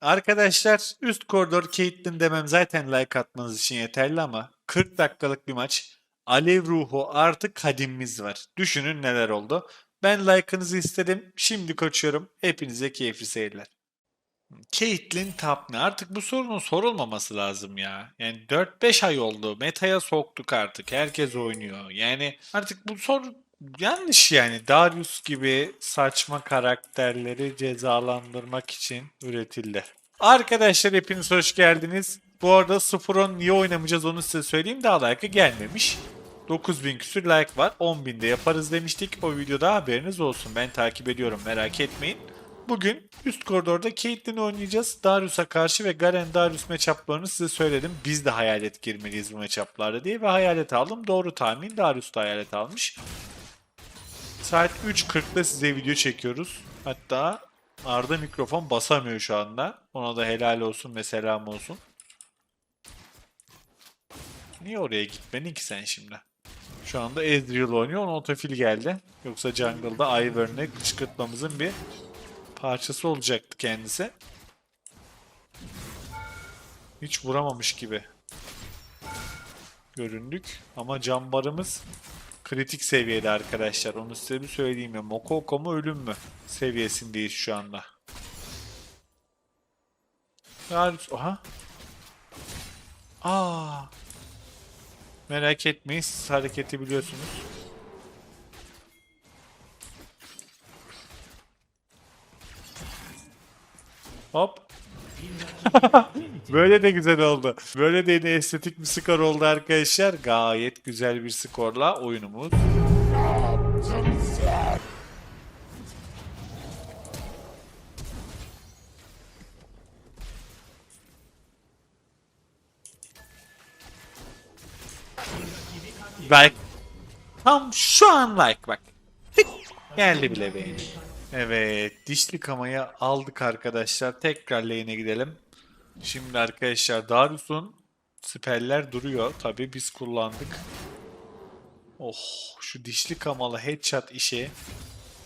Arkadaşlar üst koridor Caitlyn demem zaten like atmanız için yeterli ama 40 dakikalık bir maç. Alev ruhu artık kadimimiz var. Düşünün neler oldu. Ben like'ınızı istedim. Şimdi koçuyorum. Hepinize keyifli seyirler. Caitlyn top ne? Artık bu sorunun sorulmaması lazım ya. Yani 4-5 ay oldu. Meta'ya soktuk artık. Herkes oynuyor. Yani artık bu sorun yanlış yani. Darius gibi saçma karakterleri cezalandırmak için üretildi. Arkadaşlar hepiniz hoş geldiniz. Bu arada 0 niye oynamayacağız onu size söyleyeyim. Daha like'ı gelmemiş. 9000 küsür like var. 10.000'de yaparız demiştik. O videoda haberiniz olsun. Ben takip ediyorum merak etmeyin. Bugün üst koridorda Caitlyn'i oynayacağız. Darius'a karşı ve Garen Darius matchup'larını size söyledim. Biz de hayalet girmeliyiz bu matchup'larda diye ve hayalet aldım. Doğru tahmin. Darius da hayalet almış. Saat 3.40'da size video çekiyoruz. Hatta Arda mikrofon basamıyor şu anda. Ona da helal olsun ve selam olsun. Niye oraya gitmedin ki sen şimdi? Şu anda Ezreal oynuyor. Ona otofil geldi. Yoksa jungle'da Ivern'e kışkırtmamızın bir parçası olacaktı kendisi. Hiç vuramamış gibi göründük. Ama cambarımız kritik seviyede arkadaşlar. Onu size bir söyleyeyim ya. Mokoko mu ölüm mü seviyesindeyiz şu anda. Darius, aha. Aa. Merak etmeyin siz hareketi biliyorsunuz. Hop. Böyle de güzel oldu. Böyle de yine estetik bir skor oldu arkadaşlar. Gayet güzel bir skorla oyunumuz. Like. Tam şu an like bak. Tık. Geldi bile beğeni. Evet, dişli kamayı aldık arkadaşlar. Tekrar lane'e gidelim. Şimdi arkadaşlar Darius'un spell'ler duruyor. Tabi biz kullandık. Oh, şu dişli kamalı headshot işi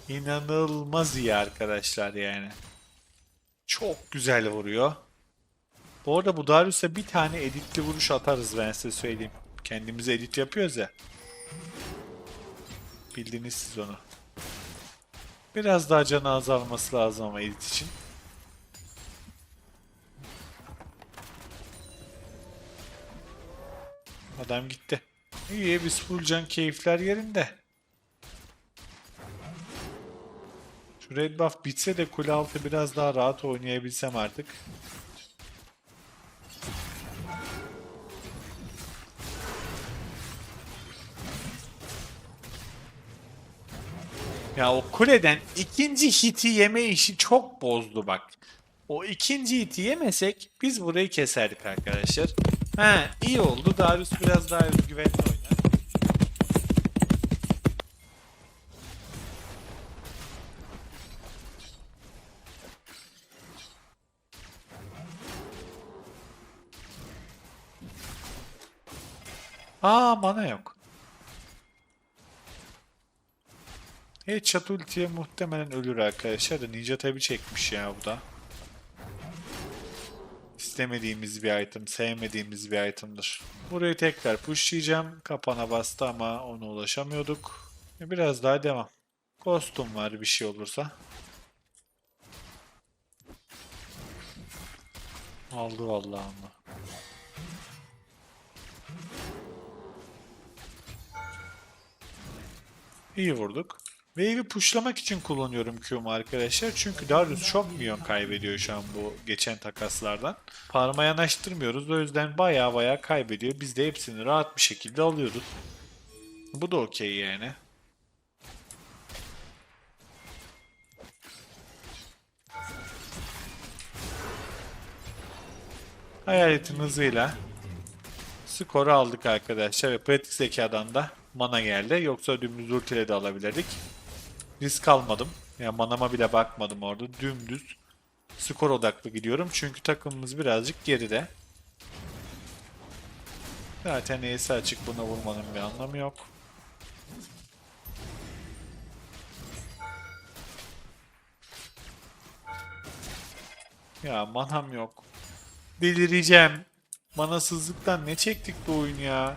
inanılmaz iyi arkadaşlar yani. Çok güzel vuruyor. Bu arada bu Darius'a bir tane editli vuruş atarız ben size söyleyeyim. Kendimize edit yapıyoruz ya. Bildiniz siz onu. Biraz daha canı azalması lazım ama edit için. Adam gitti. İyi biz full keyifler yerinde. Şu red buff bitse de kule altı biraz daha rahat oynayabilsem artık. Ya o kuleden ikinci hiti yeme işi çok bozdu bak. O ikinci hiti yemesek biz burayı keserdik arkadaşlar. Ha iyi oldu. Darius biraz daha özgüvenli oynar. Aa mana yok. Headshot ultiye muhtemelen ölür arkadaşlar da Ninja tabi çekmiş ya bu da. İstemediğimiz bir item, sevmediğimiz bir item'dır. Burayı tekrar pushlayacağım. Kapana bastı ama ona ulaşamıyorduk. Biraz daha devam. Kostüm var bir şey olursa. Aldı vallahi ama. İyi vurduk. Wave'i pushlamak için kullanıyorum Q'mu arkadaşlar. Çünkü Darius çok milyon kaybediyor şu an bu geçen takaslardan. Parma yanaştırmıyoruz. O yüzden baya baya kaybediyor. Biz de hepsini rahat bir şekilde alıyoruz. Bu da okey yani. Hayaletin hızıyla skoru aldık arkadaşlar ve pratik zekadan da mana geldi. Yoksa dümdüz ultiyle de alabilirdik. Risk almadım. Yani manama bile bakmadım orada. Dümdüz skor odaklı gidiyorum. Çünkü takımımız birazcık geride. Zaten E'si açık buna vurmanın bir anlamı yok. Ya manam yok. Delireceğim. Manasızlıktan ne çektik bu oyun ya?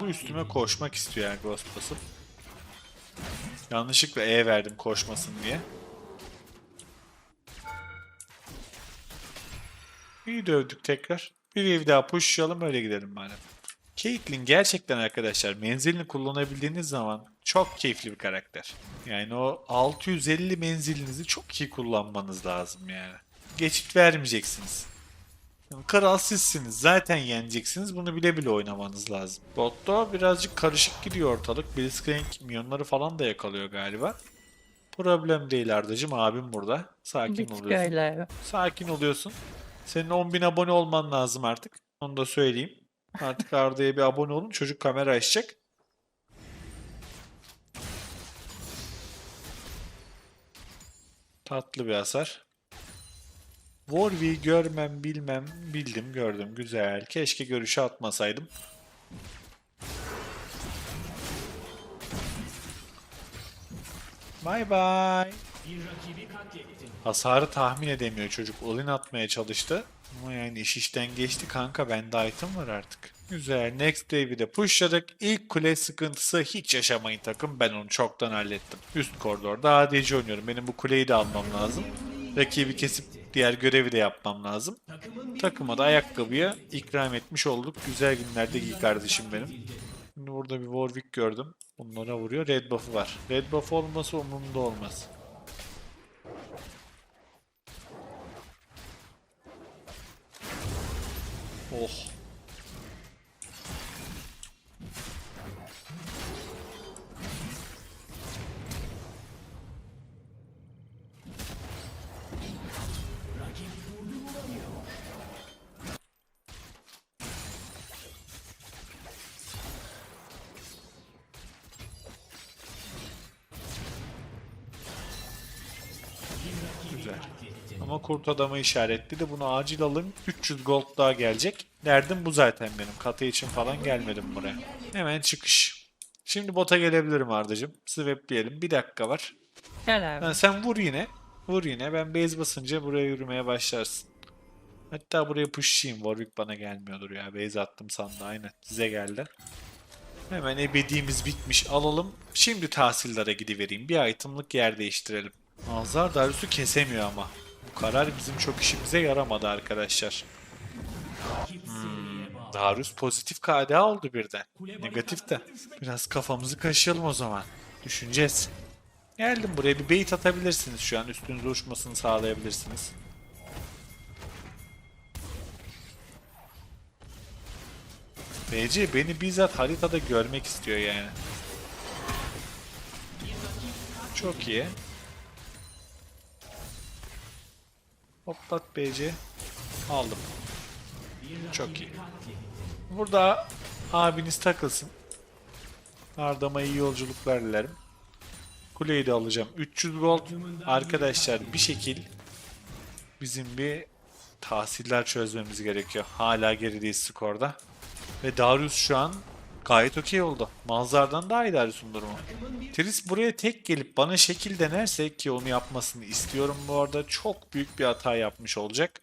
Bu üstüme koşmak istiyor yani Ghost basıp. Yanlışlıkla E verdim koşmasın diye. İyi dövdük tekrar. Bir ev daha pushlayalım öyle gidelim madem. Caitlyn gerçekten arkadaşlar menzilini kullanabildiğiniz zaman çok keyifli bir karakter. Yani o 650 menzilinizi çok iyi kullanmanız lazım yani. Geçit vermeyeceksiniz. Kral sizsiniz. Zaten yeneceksiniz. Bunu bile bile oynamanız lazım. Botta birazcık karışık gidiyor ortalık. Blitzcrank milyonları falan da yakalıyor galiba. Problem değil Ardacım. Abim burada. Sakin tık oluyorsun. öyle. Sakin oluyorsun. Senin 10.000 abone olman lazım artık. Onu da söyleyeyim. Artık Arda'ya bir abone olun. Çocuk kamera açacak. Tatlı bir hasar. Warwick'i görmem bilmem bildim gördüm güzel. Keşke görüşe atmasaydım. Bye bye. Hasarı tahmin edemiyor çocuk. Olin atmaya çalıştı. Ama yani iş işten geçti kanka. Bende item var artık. Güzel. Next wave'i de pushladık. İlk kule sıkıntısı hiç yaşamayın takım. Ben onu çoktan hallettim. Üst koridorda ADC oynuyorum. Benim bu kuleyi de almam lazım. Rakibi kesip diğer görevi de yapmam lazım. Takıma da ayakkabıya ikram etmiş olduk. Güzel günlerde giy kardeşim benim. Şimdi burada bir Warwick gördüm. Bunlara vuruyor. Red buff'ı var. Red buff olması umurumda olmaz. Oh. Kurt adamı işaretli de bunu acil alın. 300 gold daha gelecek. Derdim bu zaten benim. Katı için falan gelmedim buraya. Hemen çıkış. Şimdi bota gelebilirim Ardacığım. Swapleyelim. Bir dakika var. Gel abi. Ha, sen vur yine. Vur yine. Ben base basınca buraya yürümeye başlarsın. Hatta buraya pushlayayım. Warwick bana gelmiyordur ya. Base attım sandı. Aynen. Size geldi. Hemen ebediğimiz bitmiş. Alalım. Şimdi tahsillere gidivereyim. Bir itemlık yer değiştirelim. Azar Darius'u kesemiyor ama. Karar bizim çok işimize yaramadı arkadaşlar. Hmm, Darius pozitif KDA oldu birden. Negatif de. Biraz kafamızı kaşıyalım o zaman. Düşüneceğiz. Geldim buraya bir bait atabilirsiniz şu an. Üstünüze uçmasını sağlayabilirsiniz. BC beni bizzat haritada görmek istiyor yani. Çok iyi. Hoplat BC. Aldım. Çok iyi. Burada abiniz takılsın. Arda'ma iyi yolculuklar dilerim. Kuleyi de alacağım. 300 gold. Arkadaşlar bir şekil bizim bir tahsiller çözmemiz gerekiyor. Hala gerideyiz skorda. Ve Darius şu an gayet okey oldu. Manzardan daha iyi Darius'un durumu. Tris buraya tek gelip bana şekil denerse ki onu yapmasını istiyorum bu arada çok büyük bir hata yapmış olacak.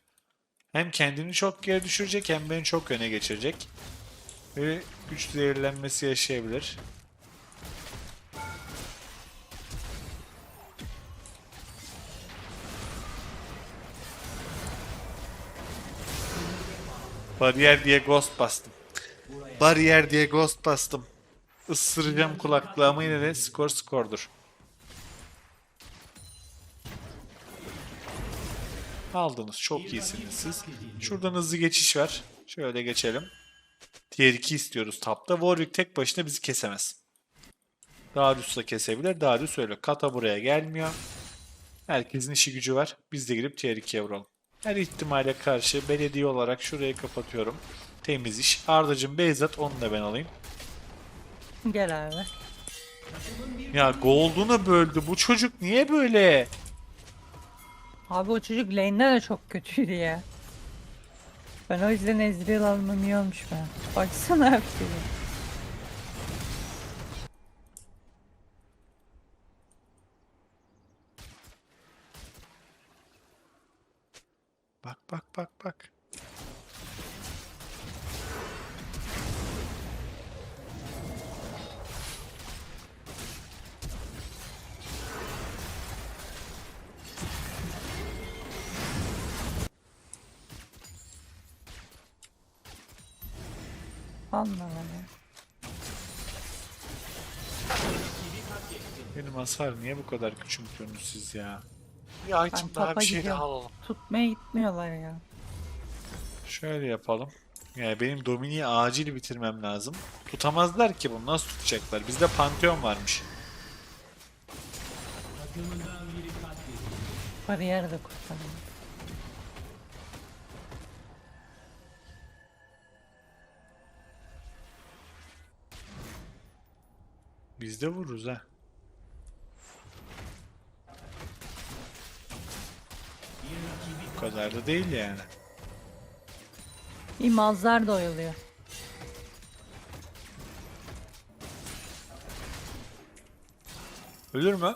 Hem kendini çok geri düşürecek hem beni çok öne geçirecek. Ve güç zehirlenmesi yaşayabilir. Bariyer diye ghost bastım. Bariyer diye ghost bastım. Isıracağım kulaklığımı yine de skor skordur. Aldınız. Çok iyisiniz siz. Şuradan hızlı geçiş var. Şöyle geçelim. Tier 2 istiyoruz tapta. Warwick tek başına bizi kesemez. Darius da kesebilir. Darius öyle. Kata buraya gelmiyor. Herkesin işi gücü var. Biz de girip tier 2'ye vuralım. Her ihtimale karşı belediye olarak şurayı kapatıyorum. Temiz iş. Ardacım Beyzat onu da ben alayım. Gel abi. Ya Gold'unu böldü. Bu çocuk niye böyle? Abi o çocuk lane'de de çok kötüydü ya. Ben o yüzden Ezreal almam iyi olmuş ben. Baksana abi. Bak bak bak bak. Allah Allah. Benim hasar niye bu kadar küçümtüyorsunuz siz ya? Bir Ben item daha topa bir şey daha gidiyorum. alalım. Tutmaya gitmiyorlar ya. Şöyle yapalım. Yani benim Domini'yi acil bitirmem lazım. Tutamazlar ki bunu nasıl tutacaklar? Bizde Pantheon varmış. Bariyer de kurtardım. Biz de vururuz ha. Bu kadar da değil yani. İmazlar da oyalıyor. Ölür mü?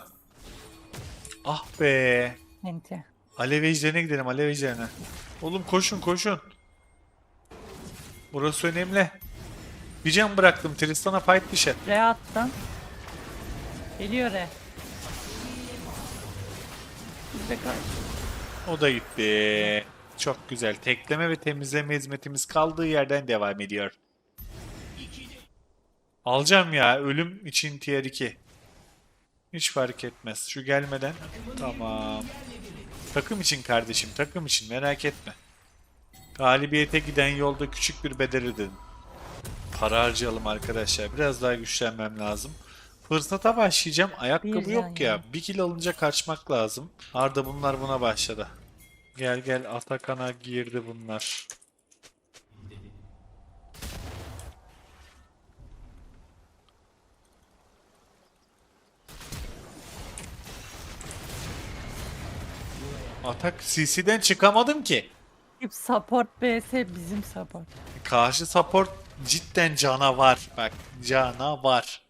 Ah be. Enti. Alev ejderine gidelim alev ejderine. Oğlum koşun koşun. Burası önemli. Bir can bıraktım. Tristan'a fight düşer. Re attım. Geliyor Re. Bizde kal. O da gitti. Çok güzel. Tekleme ve temizleme hizmetimiz kaldığı yerden devam ediyor. Alacağım ya. Ölüm için tier 2. Hiç fark etmez. Şu gelmeden. Tamam. Takım için kardeşim. Takım için. Merak etme. Galibiyete giden yolda küçük bir bedel ödedim. Para harcayalım arkadaşlar. Biraz daha güçlenmem lazım. Fırsata başlayacağım. Ayakkabı Bir yok ya. ya. Bir kill alınca kaçmak lazım. Arda bunlar buna başladı. Gel gel Atakan'a girdi bunlar. Atak CC'den çıkamadım ki. Support BS bizim support. Karşı support cidden canavar. Bak canavar.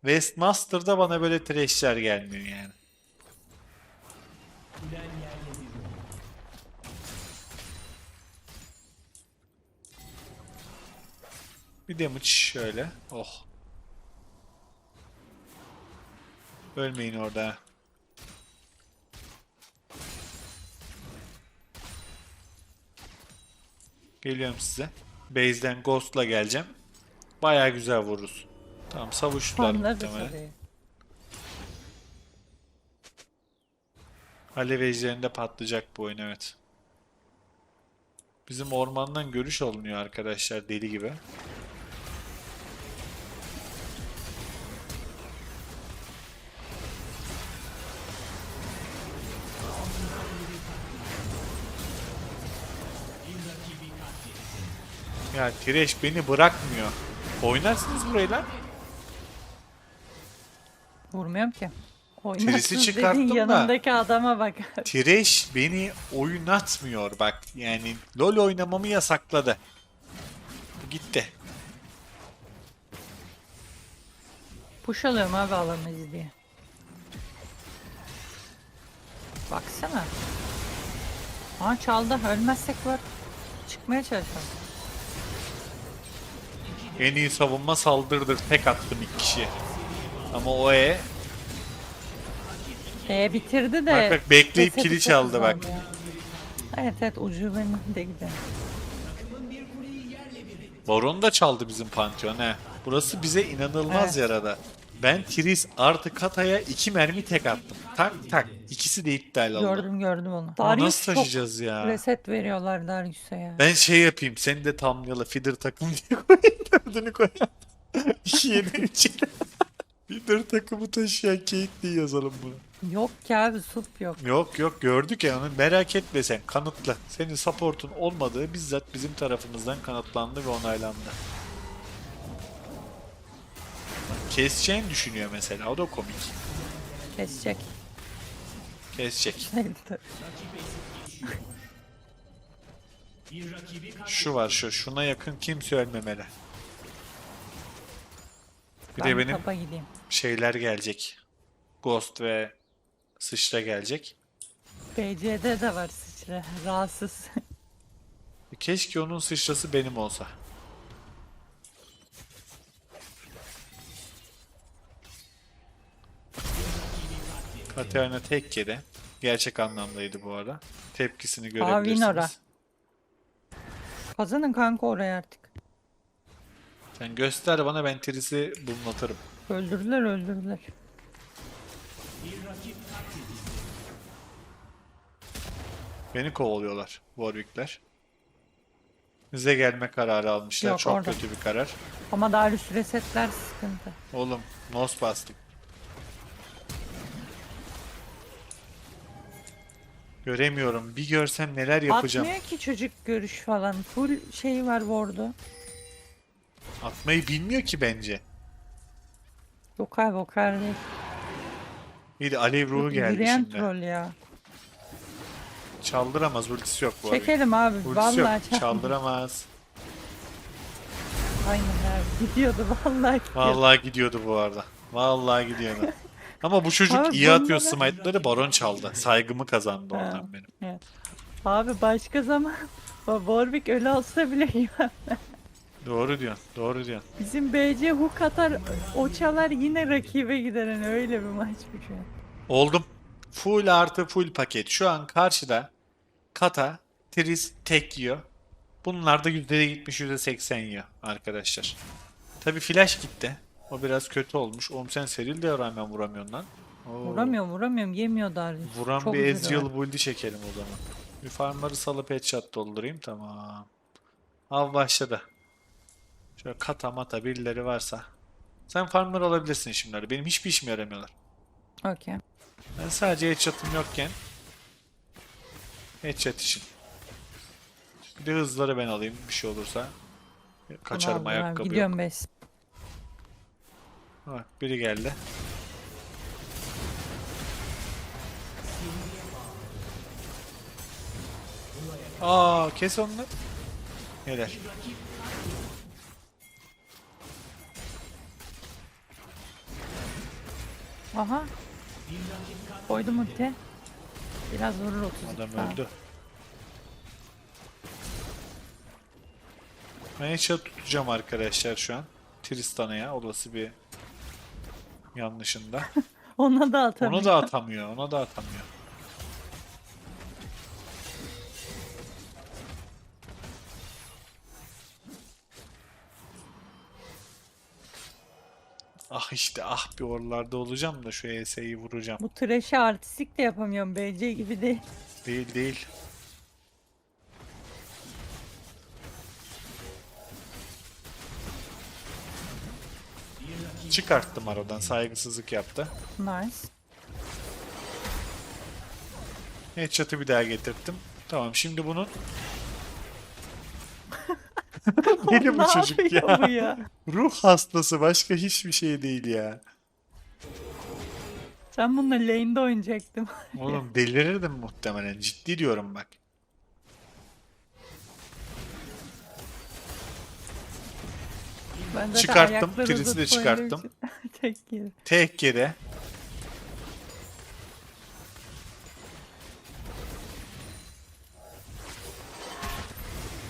Westmaster'da bana böyle trashler gelmiyor yani. Bir damage şöyle. Oh. Ölmeyin orada. Geliyorum size. Base'den Ghost'la geleceğim. Baya güzel vururuz. Tamam savuştular muhtemelen. Alev ejderinde patlayacak bu oyun evet. Bizim ormandan görüş alınıyor arkadaşlar deli gibi. Ya Tireş beni bırakmıyor. Oynarsınız burayı lan. Vurmuyorum ki. Birisi Oynatsız çıkarttım dediğin da. yanındaki adama bak. Tireş beni oynatmıyor bak. Yani LoL oynamamı yasakladı. Bu gitti. Push alıyorum abi alamayız diye. Baksana. Aa çaldı. Ölmezsek var. Çıkmaya çalışalım. En iyi savunma saldırıdır. Tek attım iki kişi. Ama o E E bitirdi de. Bak bak, bekleyip kili çaldı bak. Evet evet ucubenin de gidelim. Baron da çaldı bizim Pantheon he. Burası bize inanılmaz Evet. yarada. Ben Tris artı Kata'ya iki mermi tek attım. Tak tak. İkisi de iptal oldu. Gördüm gördüm onu. Darius nasıl çok taşıyacağız ya? reset veriyorlar Darius'a ya. Ben şey yapayım. Seni de tamlayalı feeder takım diye koyayım. Dördünü koyalım. İki yeni üç yeni. feeder takımı taşıyan Kate diye yazalım bunu. Yok ki abi sup yok. Yok yok gördük ya onu merak etme sen kanıtla. Senin support'un olmadığı bizzat bizim tarafımızdan kanıtlandı ve onaylandı. Keseceğini düşünüyor mesela o da komik. Kesecek. Kesecek. Şu var şu. Şuna yakın kimse ölmemeli. Bir Ben de benim gideyim. şeyler gelecek. Ghost ve sıçra gelecek. BC'de de var sıçra. Rahatsız. Keşke onun sıçrası benim olsa. Katerina tek yedi. Gerçek anlamdaydı bu arada. Tepkisini görebilirsiniz. Kazanın kanka oraya artık. Sen göster bana ben Tris'i bulmatırım. Öldürdüler öldürdüler. Beni kovalıyorlar Warwick'ler. Bize gelme kararı almışlar. Yok, Çok orada. kötü bir karar. Ama Darius resetler sıkıntı. Oğlum nos bastık. Göremiyorum. Bir görsem neler yapacağım. Atmıyor ki çocuk görüş falan. Full şey var ward'u. Atmayı bilmiyor ki bence. Yok abi o kadar değil. Bir de alev ruhu geldi Yürüyen şimdi. troll ya. Çaldıramaz. Ultisi yok bu arada. Çekelim abi. Ultisi Vallahi yok. çal- Çaldıramaz. Aynen abi. Gidiyordu vallahi gidiyordu. Vallahi gidiyordu bu arada. Vallahi gidiyordu. Ama bu çocuk Abi iyi atıyor bunlara- smite'ları baron çaldı. Saygımı kazandı Ha. ondan benim. Evet. Abi başka zaman Warwick öyle olsa bile ya. Doğru diyorsun. Doğru diyorsun. Bizim BC hook atar o çalar yine rakibe gider hani öyle bir maç bu şu an. Oldum. Full artı full paket. Şu an karşıda Kata, Tris tek yiyor. Bunlar da %70 %80 yiyor arkadaşlar. Tabi flash gitti. O biraz kötü olmuş. Oğlum sen seril de rağmen vuramıyorsun lan. Oo. Vuramıyorum vuramıyorum yemiyor Darius. Vuran Çok bir üzücü Ezreal build'i çekelim o zaman. Bir farmları salıp headshot doldurayım tamam. Av başladı. Şöyle kata mata birileri varsa. Sen farmları alabilirsin şimdi. Benim hiçbir işime yaramıyorlar. Okey. Ben sadece headshot'ım yokken headshot için. Bir de hızları ben alayım bir şey olursa. Kaçarım abi, ayakkabı yok. Gidiyorum. Bak biri geldi. Aa kes onu. Helal. Aha. Koydum ulti. Biraz vurur 30 Adam falan. öldü. Ben headshot tutacağım arkadaşlar şu an. Tristan'a olası bir yanlışında. Ona da atamıyor. Onu da atamıyor. Ona da atamıyor. Ah işte ah bir oralarda olacağım da şu ES'yi vuracağım. Bu trash'e artistik de yapamıyorum. BC gibi değil. Değil değil. Çıkarttım aradan saygısızlık yaptı. Nice. Headshot'ı bir daha getirttim. Tamam şimdi bunun Deli bu Ne çocuk yapıyor ya. bu ya? Ruh hastası başka hiçbir şey değil ya. Sen bununla lane'de oynayacaktım. Oğlum delirirdim muhtemelen. Ciddi diyorum bak. Ben zaten Çıkarttım, ayakları de çıkarttım. Tek yeri. Tek yere.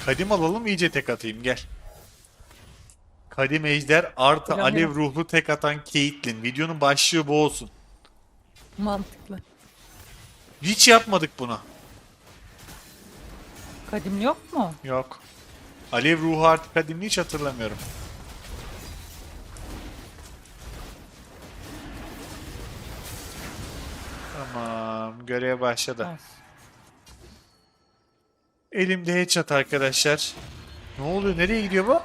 Kadim alalım iyice tek atayım gel. Kadim ejder artı Hocam alev ruhlu tek atan Caitlyn. Videonun başlığı bu olsun. Mantıklı. Hiç yapmadık bunu. Kadim yok mu? Yok. Alev ruhu artı kadimini hiç hatırlamıyorum. Tamam. Göreve başladı. Nice. Elimde headshot arkadaşlar. Ne oluyor? Nereye gidiyor bu?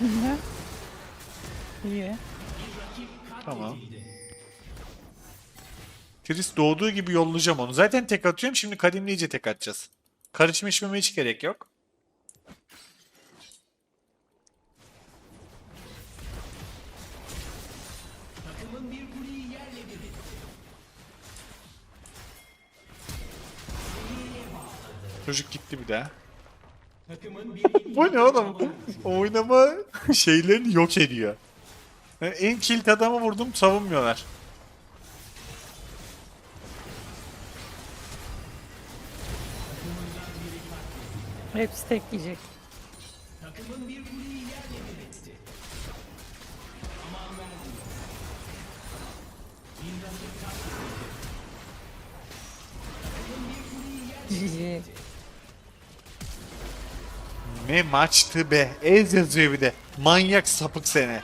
Bilmem. İyi. Tamam. Chris doğduğu gibi yollayacağım onu. Zaten tek atıyorum. Şimdi kadimli iyice tek atacağız. Karışma içmeme hiç gerek yok. Çocuk gitti bir daha. Bu ne oğlum? Oynama şeylerini yok ediyor. Ben en kilit adamı vurdum savunmuyorlar. Hepsi tek yiyecek. GG. Ne maçtı be. Ez yazıyor bir de. Manyak sapık sene.